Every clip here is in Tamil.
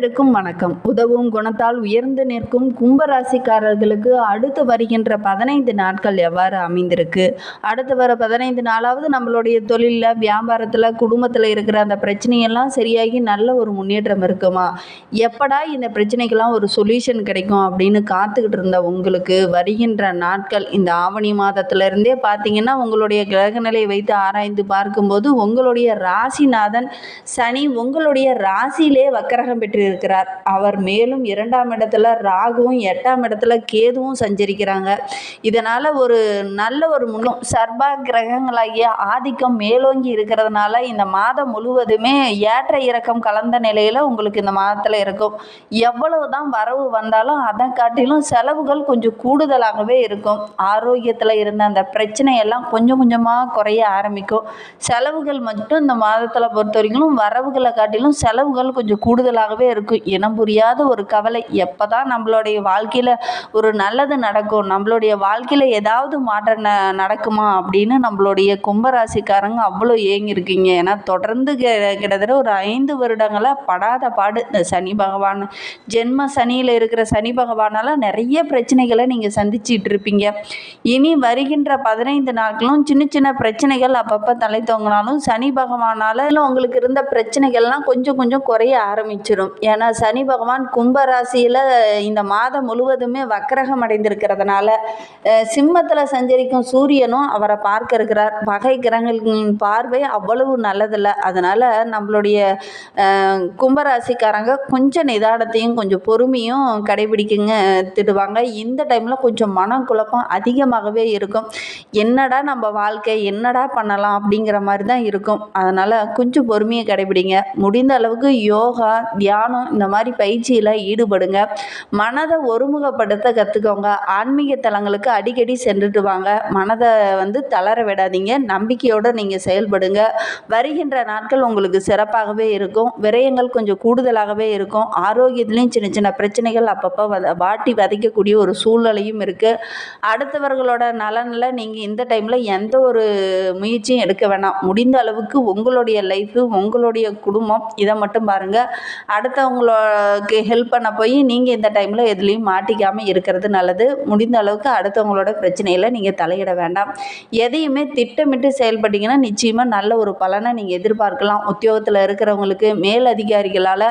அனைவருக்கும் வணக்கம். உதவும் குணத்தால் உயர்ந்து நிற்கும் கும்பராசிக்காரர்களுக்கு அடுத்து வருகின்ற பதினைந்து நாட்கள் எவ்வாறு அமைந்திருக்கு? அடுத்து வர பதினைந்து நாளாவது நம்மளுடைய தொழிலில் வியாபாரத்தில் குடும்பத்தில் இருக்கிற அந்த பிரச்சனையெல்லாம் சரியாகி நல்ல ஒரு முன்னேற்றம் இருக்குமா? எப்படா இந்த பிரச்சனைக்கெல்லாம் ஒரு சொல்யூஷன் கிடைக்கும் அப்படின்னு காத்துக்கிட்டு இருந்த உங்களுக்கு வருகின்ற நாட்கள் இந்த ஆவணி மாதத்திலிருந்தே பார்த்தீங்கன்னா உங்களுடைய கிரகநிலை வைத்து ஆராய்ந்து பார்க்கும்போது உங்களுடைய ராசிநாதன் சனி உங்களுடைய ராசியிலே வக்கரகம் இருக்கிறார். அவர் மேலும் இரண்டாம் இடத்துல ராகுவும் எட்டாம் இடத்துல கேதுவும் சஞ்சரிக்கிறாங்க. இதனால் ஒரு நல்ல ஒரு முன்னும் சர்பா கிரகங்களாகிய ஆதிக்கம் மேலோங்கி இருக்கிறதுனால இந்த மாதம் முழுவதுமே ஏற்ற இறக்கம் கலந்த நிலையில் உங்களுக்கு இந்த மாதத்தில் இருக்கும். எவ்வளவு தான் வரவு வந்தாலும் அதை காட்டிலும் செலவுகள் கொஞ்சம் கூடுதலாகவே இருக்கும். ஆரோக்கியத்தில் இருந்த அந்த பிரச்சனையெல்லாம் கொஞ்சம் கொஞ்சமாக குறைய ஆரம்பிக்கும். செலவுகள் மட்டும் இந்த மாதத்தில் பொறுத்த வரைக்கும் வரவுகளை காட்டிலும் செலவுகள் கொஞ்சம் கூடுதலாகவே இருக்கும். இருக்கும் இனம் புரியாத ஒரு கவலை. எப்போ தான் நம்மளுடைய வாழ்க்கையில் ஒரு நல்லது நடக்கும் நம்மளுடைய வாழ்க்கையில் ஏதாவது மாற்றம் ந நடக்குமா அப்படின்னு நம்மளுடைய கும்பராசிக்காரங்க அவ்வளோ ஏங்கியிருக்கீங்க. ஏன்னா தொடர்ந்து கிட்டத்தட்ட ஒரு ஐந்து வருடங்களாக படாத பாடு. இந்த சனி பகவான் ஜென்ம சனியில் இருக்கிற சனி பகவானால் நிறைய பிரச்சனைகளை நீங்கள் சந்திச்சிட்டு இருப்பீங்க. இனி வருகின்ற பதினைந்து நாட்களும் சின்ன சின்ன பிரச்சனைகள் அப்பப்போ தலை தோங்கினாலும் சனி பகவானால் உங்களுக்கு இருந்த பிரச்சனைகள்லாம் கொஞ்சம் கொஞ்சம் குறைய ஆரம்பிச்சிடும் ஏன்னா சனி பகவான் கும்பராசியில் இந்த மாதம் முழுவதுமே வக்கரகம் அடைந்திருக்கிறதுனால சிம்மத்தில் சஞ்சரிக்கும் சூரியனும் அவரை பார்க்க இருக்கிறார். பகை கிரகங்களின் பார்வை அவ்வளவு நல்லதில்லை. அதனால் நம்மளுடைய கும்பராசிக்காரங்க கொஞ்சம் நிதானத்தையும் கொஞ்சம் பொறுமையும் கடைபிடிக்குங்க திடுவாங்க இந்த டைமில் கொஞ்சம் மனம் குழப்பம் அதிகமாகவே இருக்கும். என்னடா நம்ம வாழ்க்கை என்னடா பண்ணலாம் அப்படிங்கிற மாதிரி தான் இருக்கும். அதனால் கொஞ்சம் பொறுமையை கடைபிடிங்க. முடிந்த அளவுக்கு யோகா தியானம் இந்த மாதிரி பயிற்சியில் ஈடுபடுங்க. மனதை ஒருமுகப்படுத்த கற்றுக்கோங்க ஆன்மீக தலங்களுக்கு அடிக்கடி சென்றுட்டு வாங்க. மனதை வந்து தளர விடாதீங்க. நம்பிக்கையோடு நீங்கள் செயல்படுங்க. வருகின்ற நாட்கள் உங்களுக்கு சிறப்பாகவே இருக்கும். விரயங்கள் கொஞ்சம் கூடுதலாகவே இருக்கும். ஆரோக்கியத்துலேயும் சின்ன சின்ன பிரச்சனைகள் அப்பப்போ வத வாட்டி வதைக்கக்கூடிய ஒரு சூழ்நிலையும் இருக்குது அடுத்தவர்களோட நலனில் நீங்கள் இந்த டைமில் எந்த ஒரு முயற்சியும் எடுக்க வேணாம். முடிந்த அளவுக்கு உங்களுடைய லைஃபு உங்களுடைய குடும்பம் இதை மட்டும் பாருங்கள் அடுத்த அடுத்தவங்களுக்கு ஹெல்ப் பண்ண போய் நீங்கள் இந்த டைமில் எதுலேயும் மாட்டிக்காமல் இருக்கிறது நல்லது. முடிந்த அளவுக்கு அடுத்தவங்களோட பிரச்சனையில் நீங்கள் தலையிட வேண்டாம். எதையுமே திட்டமிட்டு செயல்பட்டீங்கன்னா நிச்சயமாக நல்ல ஒரு பலனை நீங்கள் எதிர்பார்க்கலாம். உத்தியோகத்தில் இருக்கிறவங்களுக்கு மேல் அதிகாரிகளால்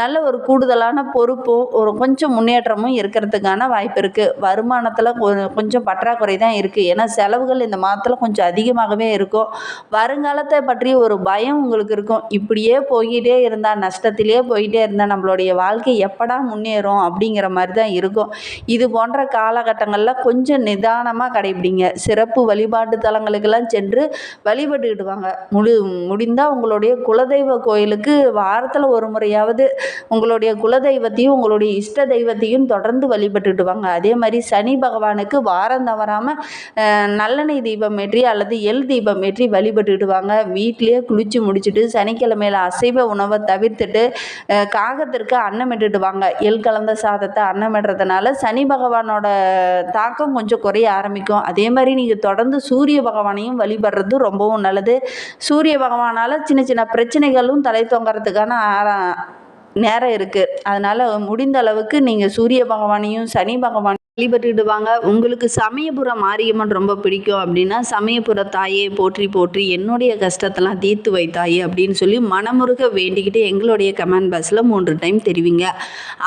நல்ல ஒரு கூடுதலான பொறுப்பும் ஒரு கொஞ்சம் முன்னேற்றமும் இருக்கிறதுக்கான வாய்ப்பு இருக்குது வருமானத்தில் கொஞ்சம் பற்றாக்குறை தான் இருக்குது ஏன்னா செலவுகள் இந்த மாதத்தில் கொஞ்சம் அதிகமாகவே இருக்கும். வருங்காலத்தை பற்றி ஒரு பயம் உங்களுக்கு இருக்கும். இப்படியே போய்கிட்டே இருந்தால் நஷ்டத்திலே போயிட்டே இருந்தால் நம்மளுடைய வாழ்க்கை எப்படா முன்னேறும் அப்படிங்கிற மாதிரி தான் இருக்கும். இது போன்ற காலகட்டங்களில் கொஞ்சம் நிதானமாக கடைபிடிங்க. சிறப்பு வழிபாட்டு தலங்களுக்கெல்லாம் சென்று வழிபட்டுக்கிட்டு வாங்க முடி முடிந்தால் உங்களுடைய குலதெய்வ கோயிலுக்கு வாரத்தில் ஒரு முறையாவது உங்களுடைய குலதெய்வத்தையும் உங்களுடைய இஷ்ட தெய்வத்தையும் தொடர்ந்து வழிபட்டுட்டு வாங்க அதே மாதிரி சனி பகவானுக்கு வாரம் தவறாமல் நல்லெண்ணெய் தீபம் ஏற்றி அல்லது எள் தீபம் ஏற்றி வழிபட்டுட்டு வாங்க வீட்டிலேயே குளித்து முடிச்சுட்டு சனிக்கிழமையில அசைவ உணவை தவிர்த்துட்டு கா தாகத்திற்கு அன்னமிட்டுட்டு வாங்க எள் கலந்த சாதத்தை அன்னமிடுறதுனால சனி பகவானோட தாக்கம் கொஞ்சம் குறைய ஆரம்பிக்கும். அதே மாதிரி நீங்கள் தொடர்ந்து சூரிய பகவானையும் வழிபடுறது ரொம்பவும் நல்லது. சூரிய பகவானால் சின்ன சின்ன பிரச்சனைகளும் தலை தொங்கறதுக்கான ஆர- நேரம் இருக்குது அதனால் முடிந்த அளவுக்கு நீங்கள் சூரிய பகவானையும் சனி பகவான் வழிபட்டுடுவாங்க உங்களுக்கு சமயபுர மாரியம்மன் ரொம்ப பிடிக்கும் அப்படின்னா சமயபுர தாயே போற்றி போற்றி என்னுடைய கஷ்டத்தெல்லாம் தீர்த்து வைத்தாயே அப்படின்னு சொல்லி மனமுருக வேண்டிக்கிட்டு எங்களுடைய கமெண்ட் பாக்ஸில் மூன்று டைம் தெரிவிங்க.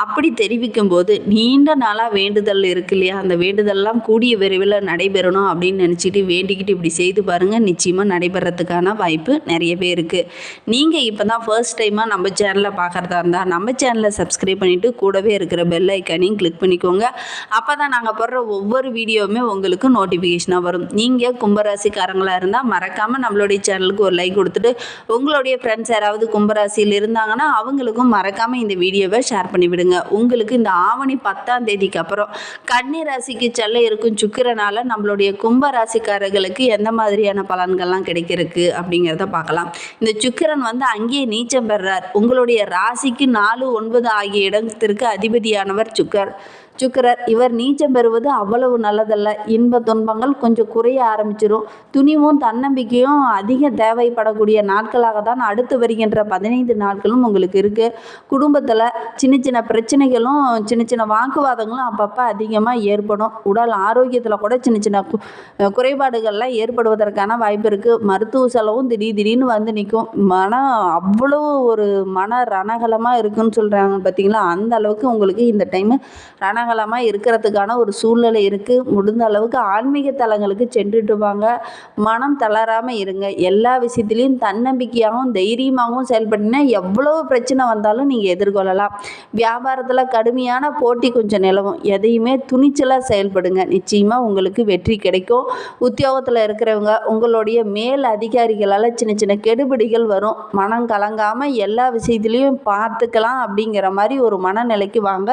அப்படி தெரிவிக்கும் போது நீண்ட நாளாக வேண்டுதல் இருக்கு இல்லையா? அந்த வேண்டுதல்லாம் கூடிய விரைவில் நடைபெறணும் அப்படின்னு நினச்சிட்டு வேண்டிக்கிட்டு இப்படி செய்து பாருங்கள் நிச்சயமாக நடைபெறத்துக்கான வாய்ப்பு நிறையவே இருக்குது நீங்கள் இப்போ தான் ஃபர்ஸ்ட் டைமாக நம்ம சேனலை பார்க்குறதா இருந்தால் நம்ம சேனலை சப்ஸ்கிரைப் பண்ணிவிட்டு கூடவே இருக்கிற பெல் ஐக்கானையும் கிளிக் பண்ணிக்கோங்க. அப்போ தான் நாங்கள் போடுற ஒவ்வொரு வீடியோவுமே உங்களுக்கு நோட்டிஃபிகேஷனாக வரும். நீங்கள் கும்பராசிக்காரங்களாக இருந்தால் மறக்காமல் நம்மளுடைய சேனலுக்கு ஒரு லைக் கொடுத்துட்டு உங்களுடைய ஃப்ரெண்ட்ஸ் யாராவது கும்பராசியில் இருந்தாங்கன்னா அவங்களுக்கும் மறக்காமல் இந்த வீடியோவை ஷேர் பண்ணிவிடுங்க உங்களுக்கு இந்த ஆவணி பத்தாம் தேதிக்கு அப்புறம் கன்னி ராசிக்கு செல்ல இருக்கும் சுக்கிரனால நம்மளுடைய கும்பராசிக்காரர்களுக்கு எந்த மாதிரியான பலன்கள்லாம் கிடைக்கிறதுக்கு அப்படிங்கிறத பார்க்கலாம். இந்த சுக்கிரன் வந்து அங்கேயே நீச்சம் பெறுறார் உங்களுடைய ராசிக்கு நாலு ஒன்பது ஆகிய இடத்திற்கு அதிபதியானவர் சுக்கர். சுக்கரர் இவர் நீச்சம் பெறுவது அவ்வளவு நல்லதல்ல. இன்ப துன்பங்கள் கொஞ்சம் குறைய ஆரம்பிச்சிடும் துணிவும் தன்னம்பிக்கையும் அதிக தேவைப்படக்கூடிய நாட்களாக தான் அடுத்து வருகின்ற பதினைந்து நாட்களும் உங்களுக்கு இருக்குது குடும்பத்தில் சின்ன சின்ன பிரச்சனைகளும் சின்ன சின்ன வாக்குவாதங்களும் அப்பப்போ அதிகமாக ஏற்படும். உடல் ஆரோக்கியத்தில் கூட சின்ன சின்ன குறைபாடுகள்லாம் ஏற்படுவதற்கான வாய்ப்பு இருக்குது மருத்துவ செலவும் திடீர் திடீர்னு வந்து நிற்கும் மனம் அவ்வளோ ஒரு மன ரணகலமாக இருக்குன்னு சொல்கிறாங்க பார்த்தீங்களா அந்த அளவுக்கு உங்களுக்கு இந்த டைமு ரணகலமாக இருக்கிறதுக்கான ஒரு சூழ்நிலை இருக்குது முடிந்த அளவுக்கு ஆன்மீக தலங்களுக்கு சென்றுட்டு வாங்க மனம் தளராமல் இருங்க. எல்லா விஷயத்துலேயும் தன்னம்பிக்கையாகவும் தைரியமாகவும் செயல்பட்டினா எவ்வளோ பிரச்சனை வந்தாலும் நீங்கள் எதிர்கொள்ளலாம். வியாபாரத்தில் கடுமையான போட்டி கொஞ்சம் நிலவும். எதையுமே துணிச்சலாக செயல்படுங்க. நிச்சயமாக உங்களுக்கு வெற்றி கிடைக்கும். உத்தியோகத்தில் இருக்கிறவங்க உங்களுடைய மேல் அதிகாரிகளால் சின்ன சின்ன கெடுபிடிகள் வரும். மனம் கலங்காமல் எல்லா விஷயத்துலேயும் பார்த்துக்கலாம் அப்படிங்கிற மாதிரி ஒரு மனநிலைக்கு வாங்க.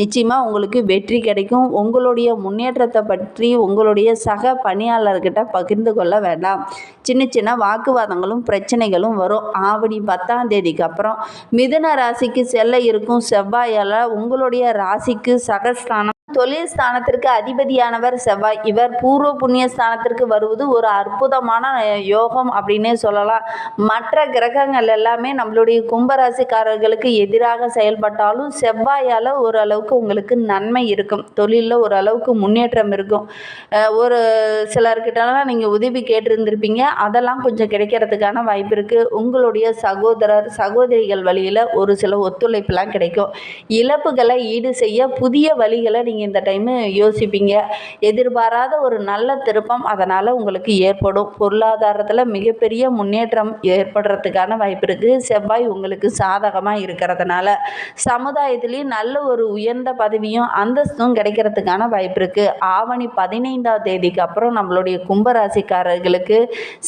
நிச்சயமாக உங்களுக்கு வெற்றி கிடைக்கும். உங்களுடைய முன்னேற்றத்தை பற்றி உங்களுடைய சக பணியாளர்கிட்ட பகிர்ந்து கொள்ள வேண்டாம். சின்ன சின்ன வாக்குவாதங்களும் பிரச்சனைகளும் வரும். ஆவணி பத்தாம் தேதிக்கு அப்புறம் மிதுன ராசிக்கு செல்ல இருக்கும். செவ்வாயால் உங்களுடைய ராசிக்கு சகஸ்தானம் தொழில் ஸ்தானத்திற்கு அதிபதியானவர் செவ்வாய். இவர் பூர்வ புண்ணிய ஸ்தானத்திற்கு வருவது ஒரு அற்புதமான யோகம் அப்படின்னே சொல்லலாம். மற்ற கிரகங்கள் எல்லாமே நம்மளுடைய கும்பராசிக்காரர்களுக்கு எதிராக செயல்பட்டாலும் செவ்வாயால் ஓரளவுக்கு உங்களுக்கு நன்மை இருக்கும். தொழிலில் ஓரளவுக்கு முன்னேற்றம் இருக்கும். ஒரு சிலர்கிட்டலாம் நீங்கள் உதவி கேட்டிருந்திருப்பீங்க. அதெல்லாம் கொஞ்சம் கிடைக்கிறதுக்கான வாய்ப்பு இருக்குது உங்களுடைய சகோதரர் சகோதரிகள் வழியில் ஒரு சில ஒத்துழைப்புலாம் கிடைக்கும். இழப்புகளை ஈடு செய்ய புதிய வழிகளை நீங்கள் நீங்கள் இந்த டைமு யோசிப்பீங்க. எதிர்பாராத ஒரு நல்ல திருப்பம் அதனால் உங்களுக்கு ஏற்படும். பொருளாதாரத்தில் மிகப்பெரிய முன்னேற்றம் ஏற்படுறதுக்கான வாய்ப்பு இருக்குது செவ்வாய் உங்களுக்கு சாதகமாக இருக்கிறதுனால சமுதாயத்திலையும் நல்ல ஒரு உயர்ந்த பதவியும் அந்தஸ்தும் கிடைக்கிறதுக்கான வாய்ப்பு இருக்குது ஆவணி பதினைந்தாம் தேதிக்கு அப்புறம் நம்மளுடைய கும்பராசிக்காரர்களுக்கு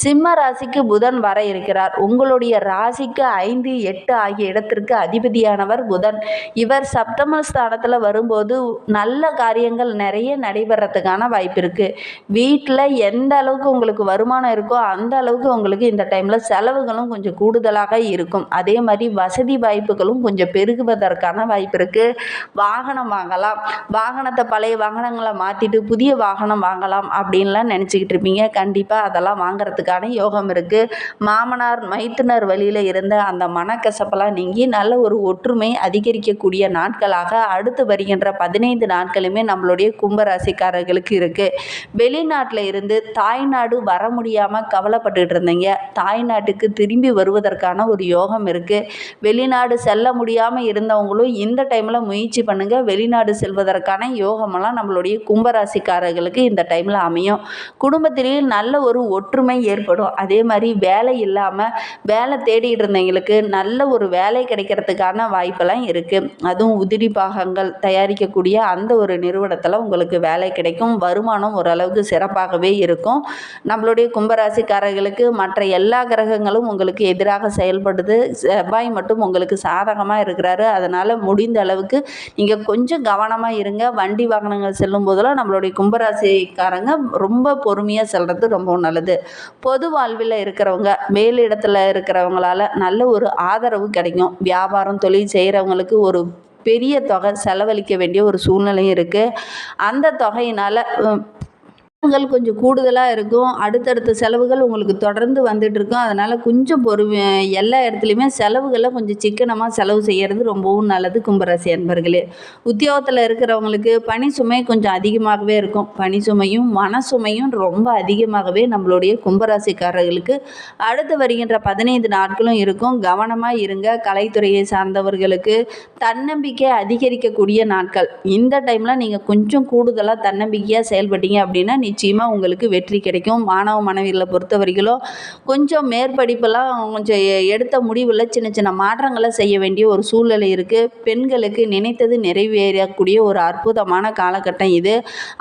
சிம்ம ராசிக்கு புதன் வர இருக்கிறார். உங்களுடைய ராசிக்கு ஐந்து எட்டு ஆகிய இடத்திற்கு அதிபதியானவர் புதன். இவர் சப்தம ஸ்தானத்தில் வரும்போது நல்ல நல்ல காரியங்கள் நிறைய நடைபெறத்துக்கான வாய்ப்பு இருக்குது வீட்டில் எந்த அளவுக்கு உங்களுக்கு வருமானம் இருக்கோ அந்த அளவுக்கு உங்களுக்கு இந்த டைமில் செலவுகளும் கொஞ்சம் கூடுதலாக இருக்கும். அதே மாதிரி வசதி வாய்ப்புகளும் கொஞ்சம் பெருகுவதற்கான வாய்ப்பு இருக்குது வாகனம் வாங்கலாம். வாகனத்தை பழைய வாகனங்களை மாற்றிட்டு புதிய வாகனம் வாங்கலாம் அப்படின்லாம் நினச்சிக்கிட்டு இருப்பீங்க. கண்டிப்பாக அதெல்லாம் வாங்குறதுக்கான யோகம் இருக்குது மாமனார் மைத்துனர் வழியில் இருந்த அந்த மனக்கசப்பெல்லாம் நீங்கி நல்ல ஒரு ஒற்றுமை அதிகரிக்கக்கூடிய நாட்களாக அடுத்து வருகின்ற பதினைந்து நாட்கள் நாட்களுமே நம்மளுடைய கும்பராசிக்காரர்களுக்கு இருக்குது வெளிநாட்டில் இருந்து தாய்நாடு வர முடியாமல் கவலைப்பட்டுக்கிட்டு இருந்தீங்க. தாய்நாட்டுக்கு திரும்பி வருவதற்கான ஒரு யோகம் இருக்குது வெளிநாடு செல்ல முடியாமல் இருந்தவங்களும் இந்த டைமில் முயற்சி பண்ணுங்கள் வெளிநாடு செல்வதற்கான யோகமெல்லாம் நம்மளுடைய கும்பராசிக்காரர்களுக்கு இந்த டைமில் அமையும். குடும்பத்திலேயே நல்ல ஒரு ஒற்றுமை ஏற்படும். அதே மாதிரி வேலை இல்லாமல் வேலை தேடிட்டு இருந்தவங்களுக்கு நல்ல ஒரு வேலை கிடைக்கிறதுக்கான வாய்ப்பெல்லாம் இருக்குது அதுவும் உதிரி பாகங்கள் தயாரிக்கக்கூடிய அந்த ஒரு நிறுவனத்தில் உங்களுக்கு வேலை கிடைக்கும். வருமானம் ஓரளவுக்கு சிறப்பாகவே இருக்கும். நம்மளுடைய கும்பராசிக்காரர்களுக்கு மற்ற எல்லா கிரகங்களும் உங்களுக்கு எதிராக செயல்படுது. செவ்வாய் மட்டும் உங்களுக்கு சாதகமாக இருக்கிறாரு. அதனால் முடிந்த அளவுக்கு நீங்கள் கொஞ்சம் கவனமாக இருங்க. வண்டி வாகனங்கள் செல்லும் போதெல்லாம் நம்மளுடைய கும்பராசிக்காரங்க ரொம்ப பொறுமையாக செல்கிறது ரொம்ப நல்லது. பொது வாழ்வில் இருக்கிறவங்க மேலிடத்தில் இருக்கிறவங்களால நல்ல ஒரு ஆதரவு கிடைக்கும். வியாபாரம் தொழில் செய்கிறவங்களுக்கு ஒரு பெரிய தொகை செலவழிக்க வேண்டிய ஒரு சூழ்நிலையும் இருக்குது அந்த தொகையினால் செலவுகள் கொஞ்சம் கூடுதலாக இருக்கும். அடுத்தடுத்த செலவுகள் உங்களுக்கு தொடர்ந்து வந்துட்டு இருக்கும். அதனால் கொஞ்சம் பொறுமை எல்லா இடத்துலையுமே செலவுகளை கொஞ்சம் சிக்கனமாக செலவு செய்கிறது ரொம்பவும் நல்லது கும்பராசி அன்பர்களே. உத்தியோகத்தில் இருக்கிறவங்களுக்கு பணி சுமை கொஞ்சம் அதிகமாகவே இருக்கும். பணி சுமையும் மன சுமையும் ரொம்ப அதிகமாகவே நம்மளுடைய கும்பராசிக்காரர்களுக்கு அடுத்து வருகின்ற பதினைந்து நாட்களும் இருக்கும். கவனமாக இருங்க. கலைத்துறையை சார்ந்தவர்களுக்கு தன்னம்பிக்கை அதிகரிக்கக்கூடிய நாட்கள். இந்த டைமில் நீங்கள் கொஞ்சம் கூடுதலாக தன்னம்பிக்கையாக செயல்பட்டீங்க அப்படின்னா நிச்சயமாக உங்களுக்கு வெற்றி கிடைக்கும். மாணவ மாணவிகளை பொறுத்த வரைக்கும் கொஞ்சம் மேற்படிப்பெல்லாம் கொஞ்சம் எடுத்த முடிவில் சின்ன சின்ன மாற்றங்களை செய்ய வேண்டிய ஒரு சூழ்நிலை இருக்குது பெண்களுக்கு நினைத்தது நிறைவேறக்கூடிய ஒரு அற்புதமான காலகட்டம் இது.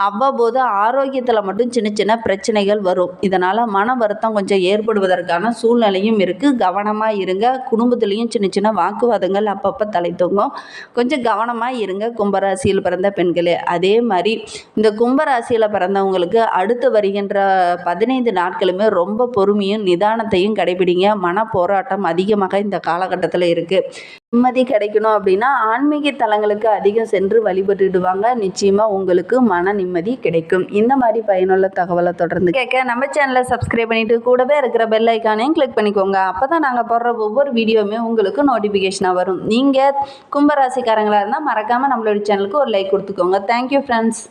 அவ்வப்போது ஆரோக்கியத்தில் மட்டும் சின்ன சின்ன பிரச்சனைகள் வரும். இதனால் மன வருத்தம் கொஞ்சம் ஏற்படுவதற்கான சூழ்நிலையும் இருக்குது கவனமாக இருங்க. குடும்பத்துலேயும் சின்ன சின்ன வாக்குவாதங்கள் அப்பப்போ தலை தூங்கும். கொஞ்சம் கவனமாக இருங்க. கும்பராசியில் பிறந்த பெண்களே. அதே மாதிரி இந்த கும்பராசியில் பிறந்தவங்களுக்கு ராசிக்காரர்களுக்கு அடுத்து வருகின்ற பதினைந்து நாட்களுமே ரொம்ப பொறுமையும் நிதானத்தையும் கடைபிடிங்க. மன போராட்டம் அதிகமாக இந்த காலகட்டத்தில் இருக்குது நிம்மதி கிடைக்கணும் அப்படின்னா ஆன்மீக தலங்களுக்கு அதிகம் சென்று வழிபட்டுடுவாங்க. நிச்சயமாக உங்களுக்கு மன நிம்மதி கிடைக்கும். இந்த மாதிரி பயனுள்ள தகவலை தொடர்ந்து கேட்க நம்ம சேனலை சப்ஸ்கிரைப் பண்ணிட்டு கூடவே இருக்கிற பெல் ஐக்கானையும் கிளிக் பண்ணிக்கோங்க. அப்போ தான் நாங்கள் போடுற ஒவ்வொரு வீடியோவுமே உங்களுக்கு நோட்டிஃபிகேஷனாக வரும். நீங்கள் கும்பராசிக்காரங்களாக இருந்தால் மறக்காமல் நம்மளோட சேனலுக்கு ஒரு லைக் கொடுத்துக்கோங்க. Thank you friends